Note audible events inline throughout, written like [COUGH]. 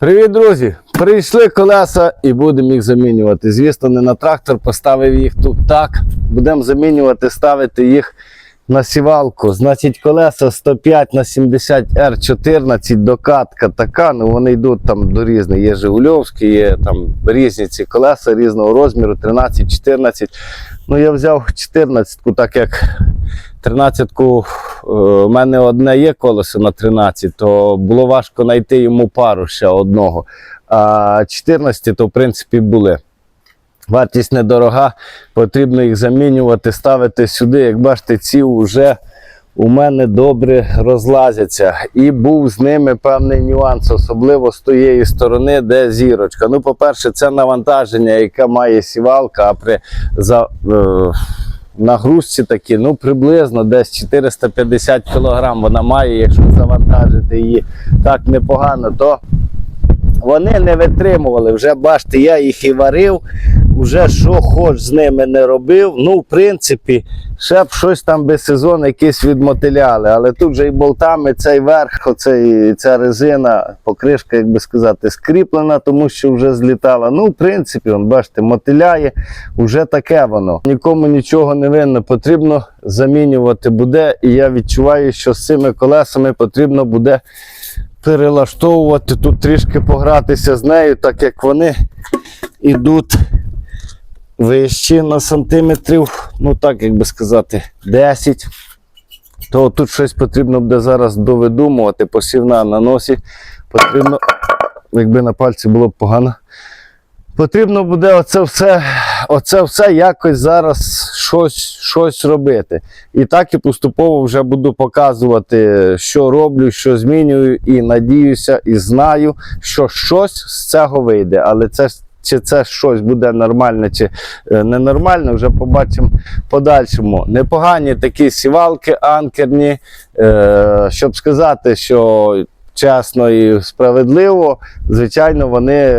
Привіт, друзі! Прийшли колеса і будемо їх замінювати. Звісно, не на трактор, поставив їх тут так. Будемо замінювати, ставити їх на сівалку. Значить, колеса 105 на 70 R14, докатка така. Ну вони йдуть там до різних. Є Жигульовські, є там різні ці колеса різного розміру, 13, 14. Ну, я взяв 14, так як 13-ку, е, у мене одне є колесо на 13, то було важко знайти йому пару ще одного. А 14 то в принципі були. Вартість недорога, потрібно їх замінювати, ставити сюди. Як бачите, ці вже у мене добре розлазяться. І був з ними певний нюанс, особливо з тієї сторони, де зірочка. Ну, по-перше, це навантаження, яке має сівалка, а при за, е, нагрузці такі, ну приблизно десь 450 кг вона має, якщо завантажити її так непогано, то вони не витримували. Вже бачите, я їх і варив, вже що хоч з ними не робив. Ну, в принципі, ще б щось там би сезон якийсь відмотиляли. Але тут же і болтами цей верх, оцей, ця резина, покришка, як би сказати, скріплена, тому що вже злітала. Ну, в принципі, он, бачите, мотиляє, вже таке воно. Нікому нічого не винно, потрібно замінювати буде. І я відчуваю, що з цими колесами потрібно буде перелаштовувати, тут трішки погратися з нею, так як вони йдуть вищі на сантиметрів, ну так як би сказати, 10. То тут щось потрібно буде зараз довидумувати, посівна на носі. Потрібно, якби на пальці було б погано. Потрібно буде оце все, оце все якось зараз щось, щось робити. І так і поступово вже буду показувати, що роблю, що змінюю, і надіюся, і знаю, що щось з цього вийде. Але це чи це щось буде нормальне, чи е, ненормальне, вже побачимо подальшому. Непогані такі сівалки анкерні, е, щоб сказати, що чесно і справедливо, звичайно, вони.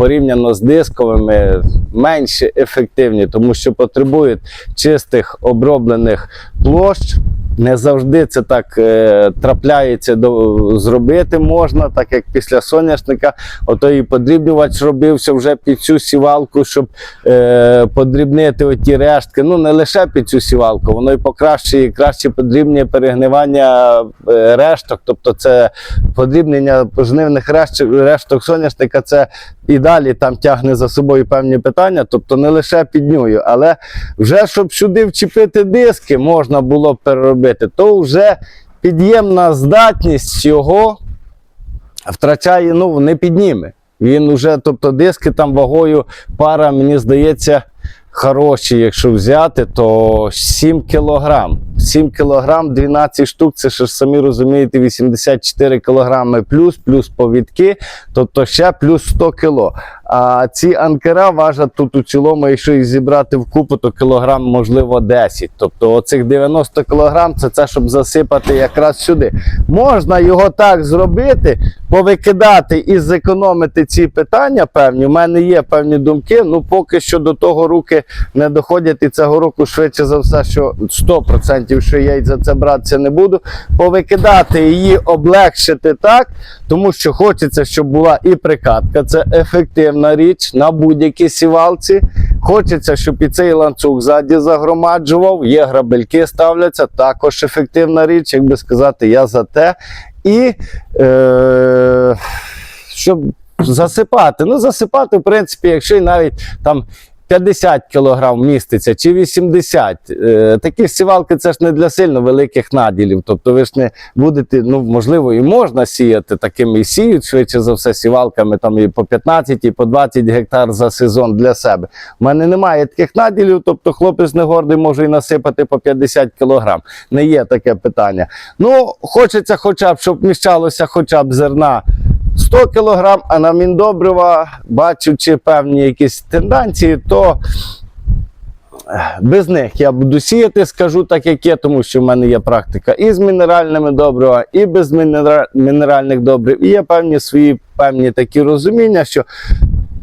Порівняно з дисковими менш ефективні, тому що потребують чистих оброблених площ. Не завжди це так е, трапляється до зробити можна, так як після соняшника, ото і подрібнювач робився вже під цю сівалку, щоб е, подрібнити оті рештки. Ну не лише під цю сівалку, воно і покращує, і краще подрібнює перегнивання е, решток, тобто це подрібнення пожнивних решток, решток соняшника, це і далі там тягне за собою певні питання, тобто не лише піднюю, але вже щоб сюди вчепити диски можна було б переробити, то вже під'ємна здатність його втрачає, ну не підніме. Він уже, тобто диски там вагою пара, мені здається, хороші, якщо взяти, то 7 кілограм. 7 кілограм, 12 штук, це ж самі розумієте, 84 кілограми плюс, плюс повідки, тобто ще плюс 100 кіло. А ці анкера важать тут у цілому, якщо їх зібрати в купу, то кілограм, можливо, 10. Тобто оцих 90 кілограм це це, щоб засипати якраз сюди. Можна його так зробити, повикидати і зекономити ці питання певні. У мене є певні думки. Ну поки що до того руки не доходять. І цього року швидше за все, що 100% що я за це братися не буду. Повикидати її, облегшити так, тому що хочеться, щоб була і прикатка. Це ефективна річ на будь-якій сівалці. Хочеться, щоб і цей ланцюг ззаді загромаджував. Є грабельки ставляться, також ефективна річ, як би сказати, я за те. І е, щоб засипати. Ну, засипати, в принципі, якщо й навіть там 50 кг міститься чи 80. Е, такі сівалки це ж не для сильно великих наділів. Тобто ви ж не будете, ну можливо, і можна сіяти такими і сіють швидше за все сівалками там і по 15, і по 20 гектар за сезон для себе. У мене немає таких наділів, тобто хлопець не гордий може і насипати по 50 кг. Не є таке питання. Ну, хочеться, хоча б, щоб вміщалося хоча б зерна 100 кг, а на міндобрива, бачучи певні якісь тенденції, то е, без них я буду сіяти, скажу так, як є, тому що в мене є практика і з мінеральними добрива, і без мінеральних добрив. І є певні свої певні такі розуміння, що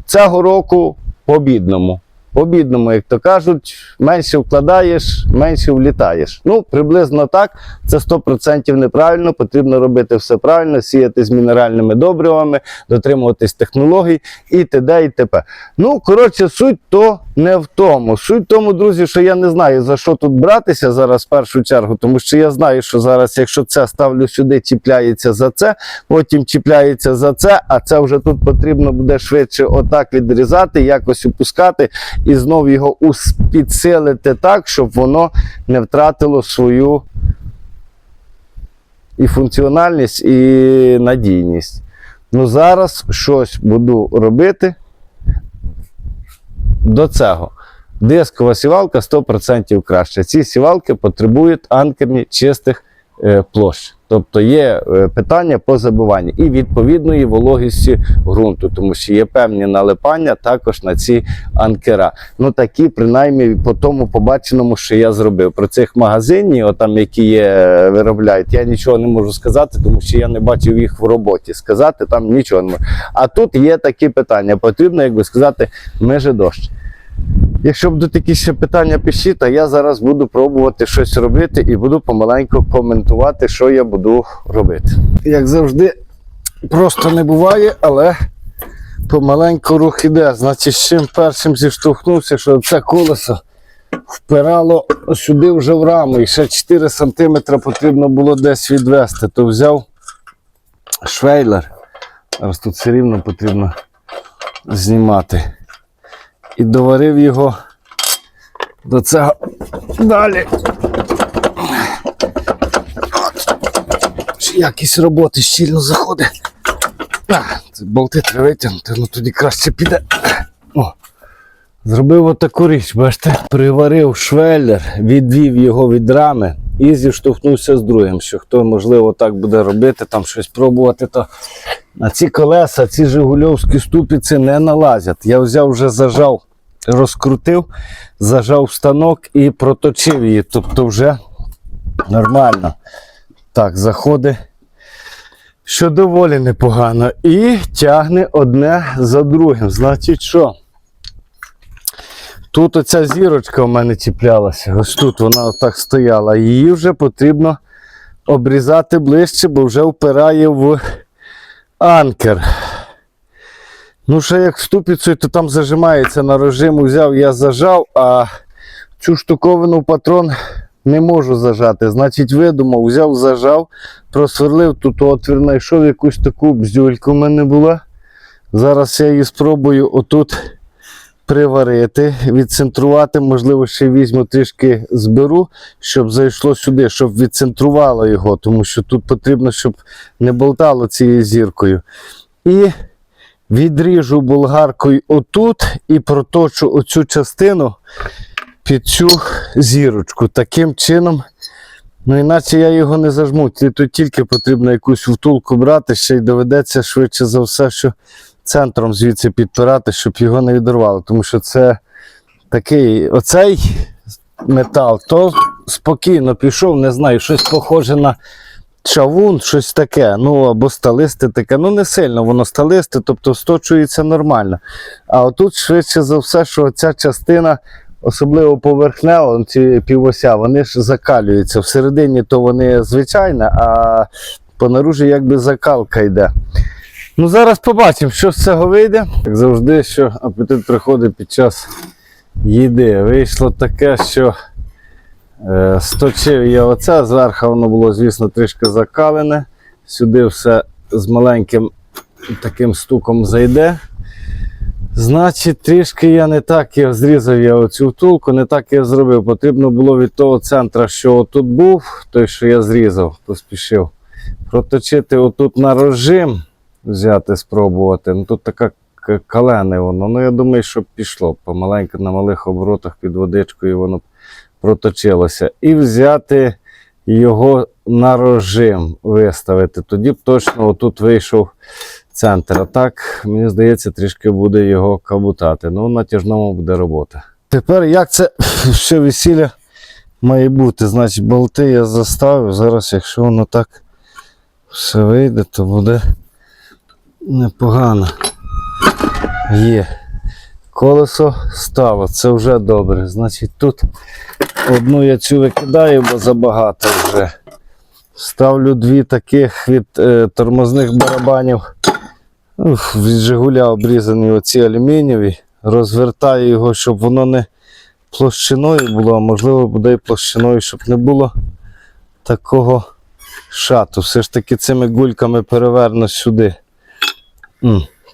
цього року по бідному. Обідному, як то кажуть, менше вкладаєш, менше влітаєш. Ну, приблизно так. Це 100% неправильно. Потрібно робити все правильно, сіяти з мінеральними добривами, дотримуватись технологій і т.д. і т.п. Ну, коротше, суть то не в тому. Суть в тому, друзі, що я не знаю, за що тут братися зараз в першу чергу, тому що я знаю, що зараз, якщо це ставлю сюди, чіпляється за це, потім чіпляється за це, а це вже тут потрібно буде швидше отак відрізати, якось опускати і знову його підсилити так, щоб воно не втратило свою і функціональність, і надійність. Ну зараз щось буду робити до цього. Дискова сівалка 100% краще. Ці сівалки потребують анкерні чистих е, площ. Тобто є е, питання по забиванню і відповідної вологісті ґрунту, тому що є певні налипання також на ці анкера. Ну такі, принаймні, по тому побаченому, що я зробив. Про цих магазинів, отам, які є, е, виробляють, я нічого не можу сказати, тому що я не бачив їх в роботі. Сказати там нічого не можу. А тут є такі питання. Потрібно, як би сказати, межи дощ. Якщо будуть якісь ще питання, пишіть, а я зараз буду пробувати щось робити і буду помаленьку коментувати, що я буду робити. Як завжди, просто не буває, але помаленьку рух іде. Значить, з чим першим зіштовхнувся, що це колесо впирало сюди вже в раму, і ще 4 см потрібно було десь відвести. То взяв швейлер. Зараз тут все рівно потрібно знімати і доварив його до цього далі. Якість роботи щільно заходить. А, це болти треба витягнути, ну тоді краще піде. О. Зробив отаку річ, бачите, приварив швеллер, відвів його від рами і зіштовхнувся з другим. Що хто, можливо, так буде робити, там щось пробувати, то на ці колеса, ці Жигульовські ступиці не налазять. Я взяв вже зажав, розкрутив, зажав станок і проточив її. Тобто вже нормально. Так, заходить. Що доволі непогано. І тягне одне за другим. Значить, що? Тут оця зірочка в мене чіплялася. Ось тут вона отак стояла. Її вже потрібно обрізати ближче, бо вже впирає в анкер. Ну, ще як ступицею, то там зажимається на режим, взяв, я зажав, а цю штуковину патрон не можу зажати. Значить, видумав, взяв, зажав, просверлив тут отвір, знайшов якусь таку бзюльку в мене була. Зараз я її спробую отут приварити, відцентрувати, можливо, ще візьму трішки зберу, щоб зайшло сюди, щоб відцентрувало його, тому що тут потрібно, щоб не болтало цією зіркою. І відріжу болгаркою отут і проточу оцю частину під цю зірочку. Таким чином, ну іначе я його не зажму. Тут тільки потрібно якусь втулку брати, ще й доведеться швидше за все, що центром звідси підпирати, щоб його не відірвало. Тому що це такий оцей метал, то спокійно пішов, не знаю, щось похоже на чавун, щось таке, ну або сталисте таке. Ну не сильно воно сталисте, тобто сточується нормально. А отут швидше за все, що ця частина, особливо поверхнева, ці півося, вони ж закалюються. Всередині то вони звичайні, а по наружі якби закалка йде. Ну, зараз побачимо, що з цього вийде. Як завжди, що апетит приходить під час їди. Вийшло таке, що е, сточив я оце, зверху воно було, звісно, трішки закалене. Сюди все з маленьким таким стуком зайде. Значить, трішки я не так я зрізав я оцю втулку, не так я зробив. Потрібно було від того центра, що тут був, той, що я зрізав, поспішив. Проточити отут на режим, взяти, спробувати. Ну тут така калене воно. Ну я думаю, що пішло. Помаленьку на малих оборотах під водичкою воно проточилося. І взяти його на режим виставити. Тоді б точно отут вийшов центр. А так, мені здається, трішки буде його кабутати. Ну, натяжному буде робота. Тепер як це [SNIFFS] все весілля має бути? Значить, болти я заставив. Зараз, якщо воно так все вийде, то буде непогано. Є. Колесо стало, це вже добре. Значить, тут одну я цю викидаю, бо забагато вже. Ставлю дві таких від е, тормозних барабанів. Ух, від Жигуля обрізані оці алюмінієві. Розвертаю його, щоб воно не площиною було, а можливо буде і площиною, щоб не було такого шату. Все ж таки цими гульками переверну сюди.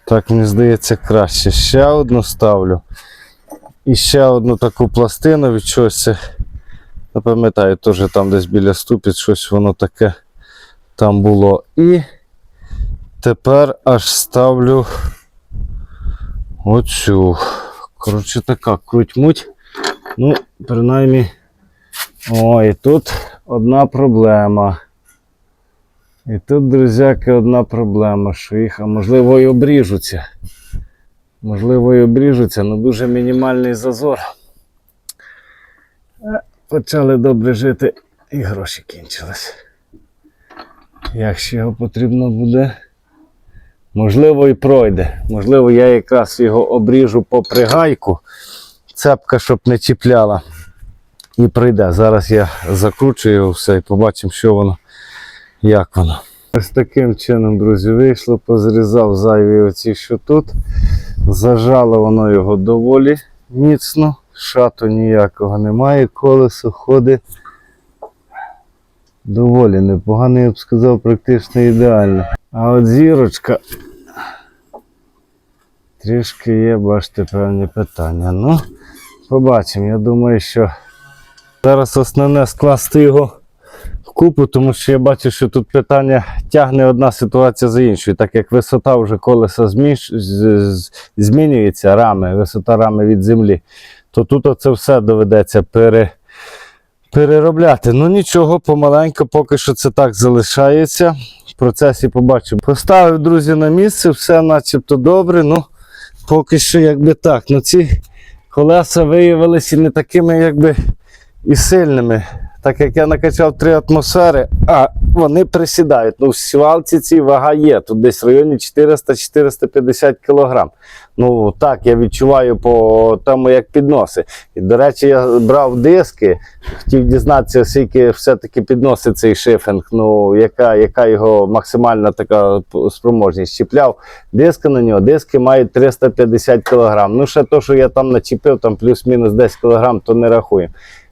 Так мені здається краще. Ще одну ставлю. І ще одну таку пластину від чогось. Не пам'ятаю, теж там десь біля ступіць щось воно таке там було. І тепер аж ставлю оцю. Коротше, така круть-муть. Ну, принаймні. Ой, тут одна проблема. І тут, друзяки, одна проблема, що їх, а можливо, і обріжуться. Можливо, і обріжуться, але дуже мінімальний зазор. Е, Почали добре жити і гроші кінчились. Як ще його потрібно буде? Можливо, і пройде. Можливо, я якраз його обріжу попри гайку. Цепка, щоб не чіпляла. І прийде. Зараз я закручу його все і побачимо, що воно, як воно. Ось таким чином, друзі, вийшло, позрізав зайві оці, що тут. Зажало воно його доволі міцно. Шату ніякого немає, колесо ходить доволі непогано, я б сказав, практично ідеально. А от зірочка трішки є, бачите, певні питання. Ну, побачимо. Я думаю, що зараз основне скласти його купу, тому що я бачу, що тут питання тягне одна ситуація за іншою. Так як висота вже колеса зміш... змінюється, рами, висота рами від землі, то тут оце все доведеться пере... переробляти. Ну нічого, помаленьку, поки що це так залишається. В процесі побачимо. Поставив, друзі, на місце, все начебто добре. Ну, поки що якби так. Ну ці колеса виявилися не такими, якби і сильними. Так як я накачав три атмосфери, а вони присідають. Ну, в сівалці цій вага є. Тут десь в районі 400-450 кг. Ну так, я відчуваю по тому, як підноси. І, до речі, я брав диски, хотів дізнатися, скільки все-таки підносить цей шифінг, ну, яка, яка його максимальна така спроможність. Чіпляв диски на нього, диски мають 350 кг. Ну, ще то, що я там начепив, там плюс-мінус 10 кг, то не рахую.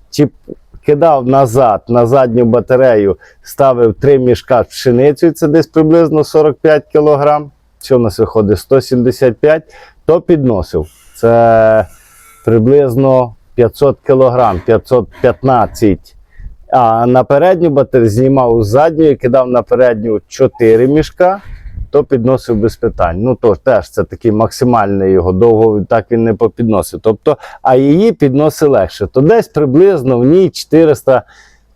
Чіп, кидав назад на задню батарею, ставив три мішка з пшеницею, це десь приблизно 45 кг. Що в нас виходить? 175, то підносив. Це приблизно 500 кг, 515. А на передню батарею знімав з задньої, кидав на передню 4 мішка, то підносив без питань. Ну то теж це такий максимальний його, довго так він не попідносив. Тобто, а її підносить легше. То десь приблизно в ній 400,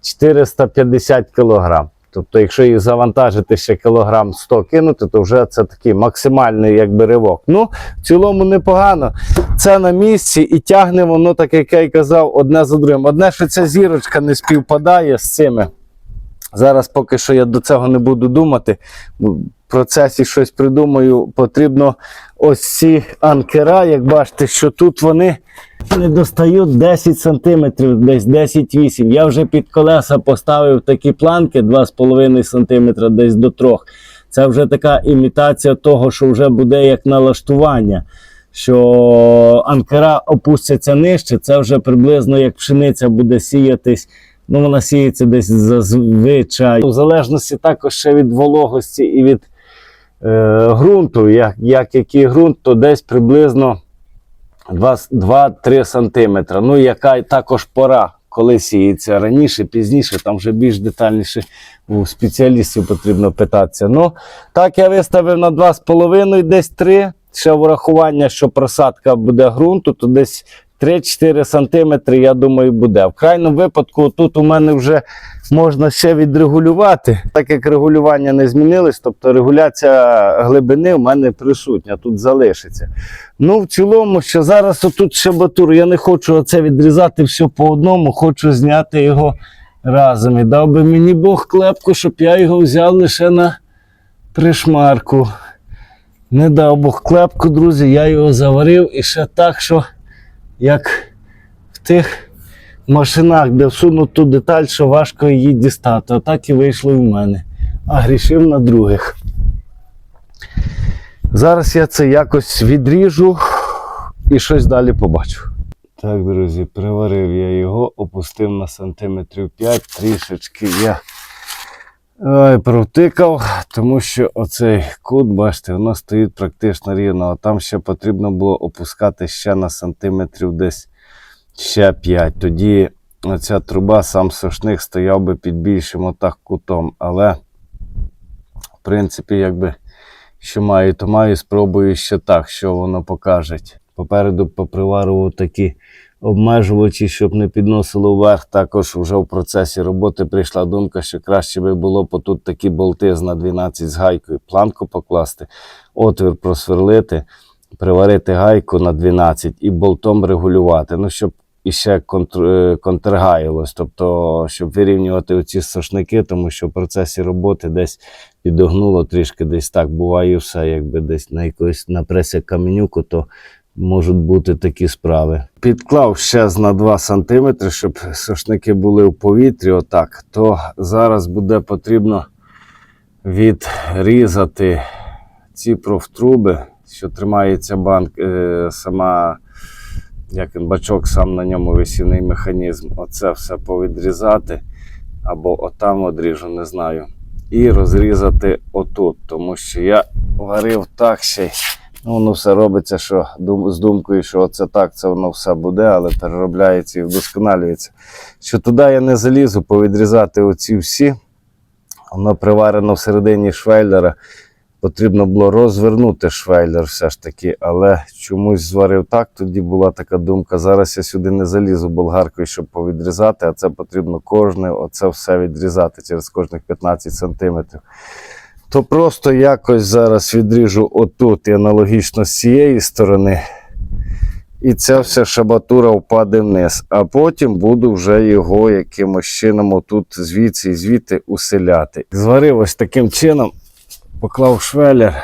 450 кг. Тобто, якщо їх завантажити ще кілограм 100 кинути, то вже це такий максимальний якби ривок. Ну, в цілому непогано. Це на місці і тягне воно, так як я й казав, одне за другим. Одне, що ця зірочка не співпадає з цими. Зараз поки що я до цього не буду думати. Процесі щось придумаю. Потрібно ось ці анкера, як бачите, що тут вони не достають 10 см, десь 10-8. Я вже під колеса поставив такі планки 2,5 см десь до 3. Це вже така імітація того, що вже буде як налаштування. Що анкера опустяться нижче, це вже приблизно як пшениця буде сіятись. Ну, вона сіється десь зазвичай. У залежності також ще від вологості і від ґрунту, як, як який ґрунт, то десь приблизно 2-3 см. Ну, яка також пора, коли сіється раніше, пізніше, там вже більш детальніше у спеціалістів потрібно питатися. Ну, так я виставив на 2,5, десь 3. Ще врахування, що просадка буде ґрунту, то десь 3-4 см, я думаю, буде. В крайньому випадку тут у мене вже можна ще відрегулювати, так як регулювання не змінилось, тобто регуляція глибини в мене присутня, тут залишиться. Ну, в цілому, що зараз отут ще я не хочу оце відрізати все по одному, хочу зняти його разом. І дав би мені Бог клепку, щоб я його взяв лише на пришмарку. Не дав Бог клепку, друзі, я його заварив і ще так, що як в тих машинах, де всунуть ту деталь, що важко її дістати. Отак і вийшло в мене. А грішив на других. Зараз я це якось відріжу і щось далі побачу. Так, друзі, приварив я його, опустив на сантиметрів 5, трішечки я ой, провтикав, тому що оцей кут, бачите, воно стоїть практично рівно, а там ще потрібно було опускати ще на сантиметрів десь ще 5. Тоді оця труба, сам сошник стояв би під більшим отак кутом. Але, в принципі, якби що маю, то маю, спробую ще так, що воно покаже. Попереду поприварував такі обмежувачі, щоб не підносило вверх. Також вже в процесі роботи прийшла думка, що краще би було по тут такі болти з на 12 з гайкою, планку покласти, отвір просверлити, приварити гайку на 12 і болтом регулювати. Ну, щоб іще контр... е, контргаїлось, тобто, щоб вирівнювати оці сошники, тому що в процесі роботи десь підогнуло трішки, десь так буває все, якби десь на якось на пресі каменюку, то можуть бути такі справи. Підклав ще на 2 см, щоб сошники були в повітрі, отак, то зараз буде потрібно відрізати ці профтруби, що тримається банк, е, сама як бачок, сам на ньому висівний механізм. Оце все повідрізати. Або отам одріжу, не знаю. І розрізати отут, тому що я варив так ще. Ну, воно все робиться, що з думкою, що оце так, це воно все буде, але переробляється і вдосконалюється. Що туди я не залізу, повідрізати оці всі. Воно приварено всередині швейлера. Потрібно було розвернути швейлер все ж таки, але чомусь зварив так. Тоді була така думка. Зараз я сюди не залізу болгаркою, щоб повідрізати, а це потрібно кожне, оце все відрізати через кожних 15 сантиметрів. То просто якось зараз відріжу отут і аналогічно з цієї сторони. І ця вся шабатура впаде вниз. А потім буду вже його якимось чином отут звідси і звідти уселяти. Зварив ось таким чином поклав швелер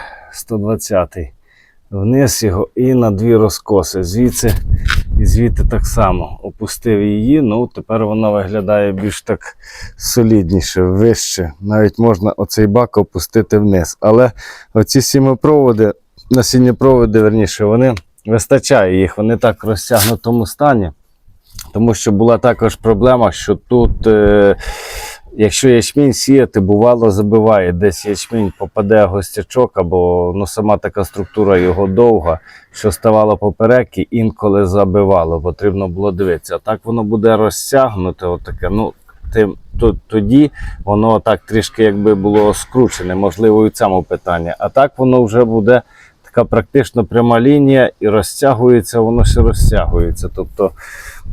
120-й, вниз його і на дві розкоси. Звідси і звідти так само опустив її. Ну тепер вона виглядає більш так солідніше, вище. Навіть можна оцей бак опустити вниз. Але оці сімопроводи, насіннєпроводи, верніше, вони вистачає їх, вони так розтягнутому стані. Тому що була також проблема, що тут. Е- Якщо ячмінь сіяти, бувало забиває, десь ячмінь попаде гостячок, або ну, сама така структура його довга, що ставало поперек і інколи забивало. Потрібно було дивитися. А так воно буде розтягнуте, отаке. Ну, тим, то, тоді воно так трішки якби було скручене, можливо, і в цьому питанні. А так воно вже буде така практично пряма лінія і розтягується, воно ще розтягується. Тобто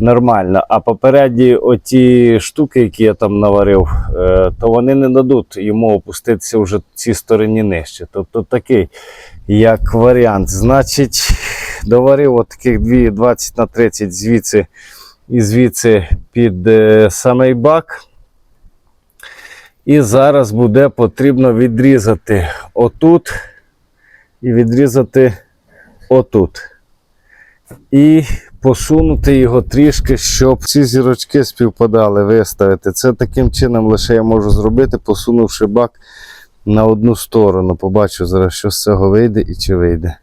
нормально. А попередні оті штуки, які я там наварив, е, то вони не дадуть йому опуститися вже цій стороні нижче. Тобто такий, як варіант. Значить, доварив от таких дві 20 на 30 звідси і звідси під е, самий бак. І зараз буде потрібно відрізати отут і відрізати отут. І посунути його трішки, щоб ці зірочки співпадали, виставити. Це таким чином лише я можу зробити, посунувши бак на одну сторону. Побачу зараз, що з цього вийде і чи вийде.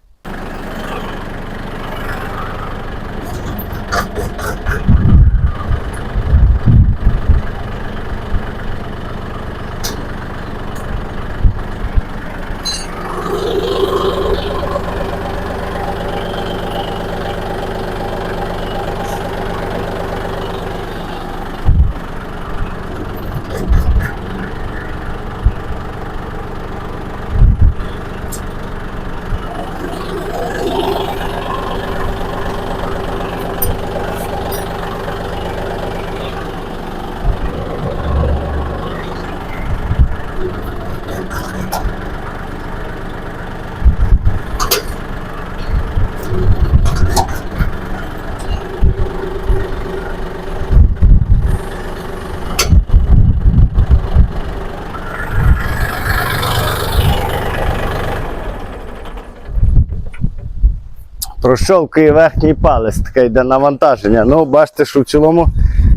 Прощолкує верхній палець, таке йде навантаження. Ну, бачите, що в цілому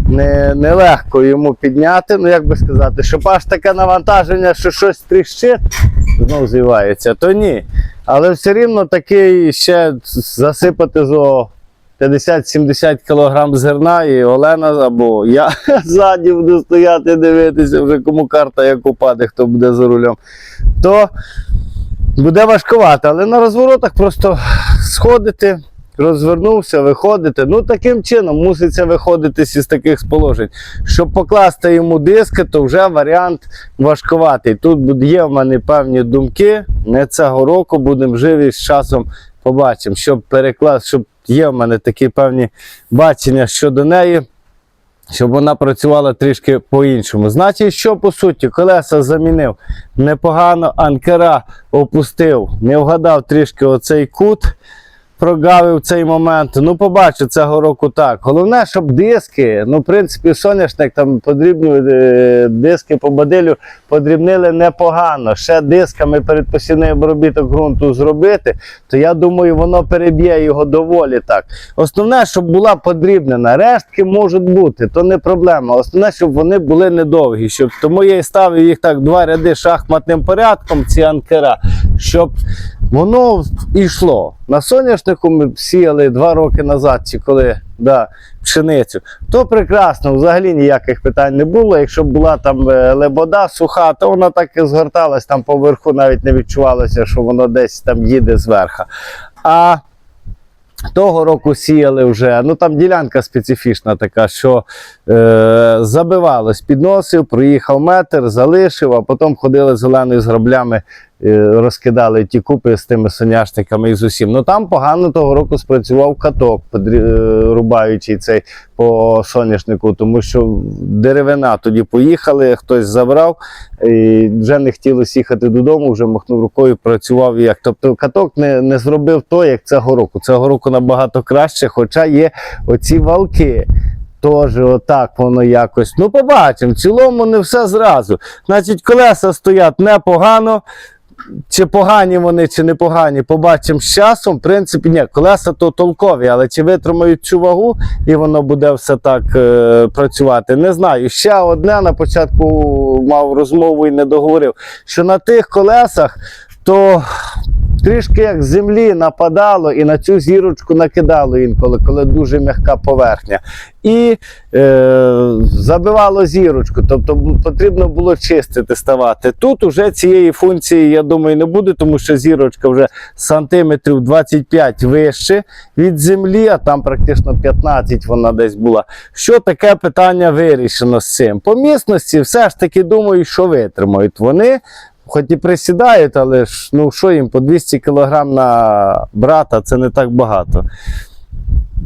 не, нелегко йому підняти. Ну, як би сказати, щоб аж таке навантаження, що щось тріщить, знову зівається, то ні. Але все рівно такий ще засипати зо 50-70 кг зерна, і Олена або я [LAUGHS] ззаді буду стояти, дивитися, вже кому карта як упаде, хто буде за рулем. То буде важкувато, але на розворотах просто сходити, розвернувся, виходити. Ну таким чином муситься виходити із таких положень. Щоб покласти йому диски, то вже варіант важкуватий. Тут є в мене певні думки. Не цього року будемо живі з часом побачимо, щоб перекласти, щоб є в мене такі певні бачення щодо неї щоб вона працювала трішки по-іншому. Значить, що по суті, колеса замінив непогано, анкера опустив, не вгадав трішки оцей кут, прогавив цей момент. Ну, побачу цього року так. Головне, щоб диски, ну, в принципі, соняшник там подрібню, е, диски по бадилю подрібнили непогано. Ще дисками передпосівний обробіток ґрунту зробити, то я думаю, воно переб'є його доволі так. Основне, щоб була подрібнена. Рештки можуть бути, то не проблема. Основне, щоб вони були недовгі. Щоб... Тому я і ставив їх так два ряди шахматним порядком, ці анкера, щоб воно йшло. На соняшнику ми сіяли два роки назад, чи коли да, пшеницю. То прекрасно, взагалі ніяких питань не було. Якщо була там е, лебода суха, то вона так і згорталась там поверху, навіть не відчувалося, що воно десь там їде зверху. А того року сіяли вже, ну там ділянка специфічна така, що е, забивалось, підносив, проїхав метр, залишив, а потім ходили зеленою з граблями, розкидали ті купи з тими соняшниками і з усім. Ну там погано того року спрацював каток, е, рубаючий цей по соняшнику, тому що деревина тоді поїхали, хтось забрав, і вже не хотілося їхати додому, вже махнув рукою, працював як. Тобто каток не, не зробив то, як цього року. Цього року набагато краще, хоча є оці валки. Тож отак воно якось. Ну, побачимо. В цілому не все зразу. Значить, колеса стоять непогано. Чи погані вони, чи не погані, побачимо з часом. В принципі, ні, колеса то толкові, але чи витримають цю вагу і воно буде все так е, працювати, не знаю. Ще одне на початку мав розмову і не договорив, що на тих колесах то трішки як землі нападало і на цю зірочку накидало інколи, коли дуже м'яка поверхня. І е, забивало зірочку, тобто потрібно було чистити ставати. Тут уже цієї функції, я думаю, не буде, тому що зірочка вже сантиметрів 25 вище від землі, а там практично 15 вона десь була. Що таке питання вирішено з цим? По місності все ж таки думаю, що витримають вони. Хоч і присідають, але ж ну що їм по 200 кг на брата це не так багато.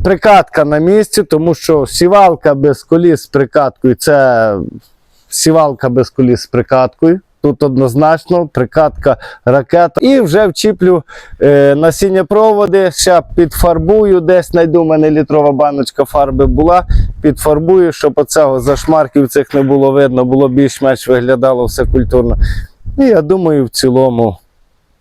Прикатка на місці, тому що сівалка без коліс з прикаткою це сівалка без коліс з прикаткою. Тут однозначно прикатка ракета. І вже вчіплю е, насіння проводи, ще підфарбую, десь знайду, у мене літрова баночка фарби була. Підфарбую, щоб оцього зашмарків цих не було видно, було більш-менш виглядало все культурно. І я думаю, в цілому,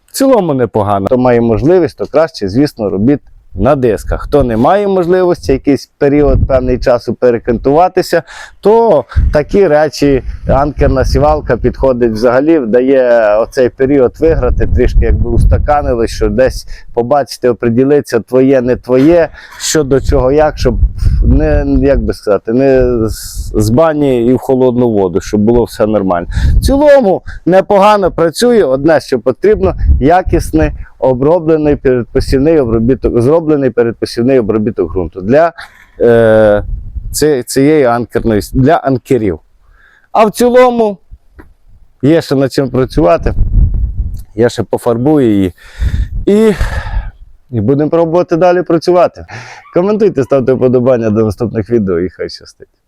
в цілому непогано. Хто має можливість, то краще, звісно, робіть на дисках. Хто не має можливості якийсь період певний часу перекантуватися, то такі речі анкерна сівалка підходить взагалі, дає оцей період виграти, трішки якби устаканили, що десь побачити, оприділитися твоє, не твоє, що до чого, як, щоб не як би сказати, не з- бані і в холодну воду, щоб було все нормально. В цілому непогано працює. Одне, що потрібно, якісний оброблений передпосівний обробіток, зроблений передпосівний обробіток ґрунту для е, цієї анкерної для анкерів. А в цілому є ще над чим працювати. Я ще пофарбую її. І, і будемо пробувати далі працювати. Коментуйте, ставте вподобання до наступних відео і хай щастить.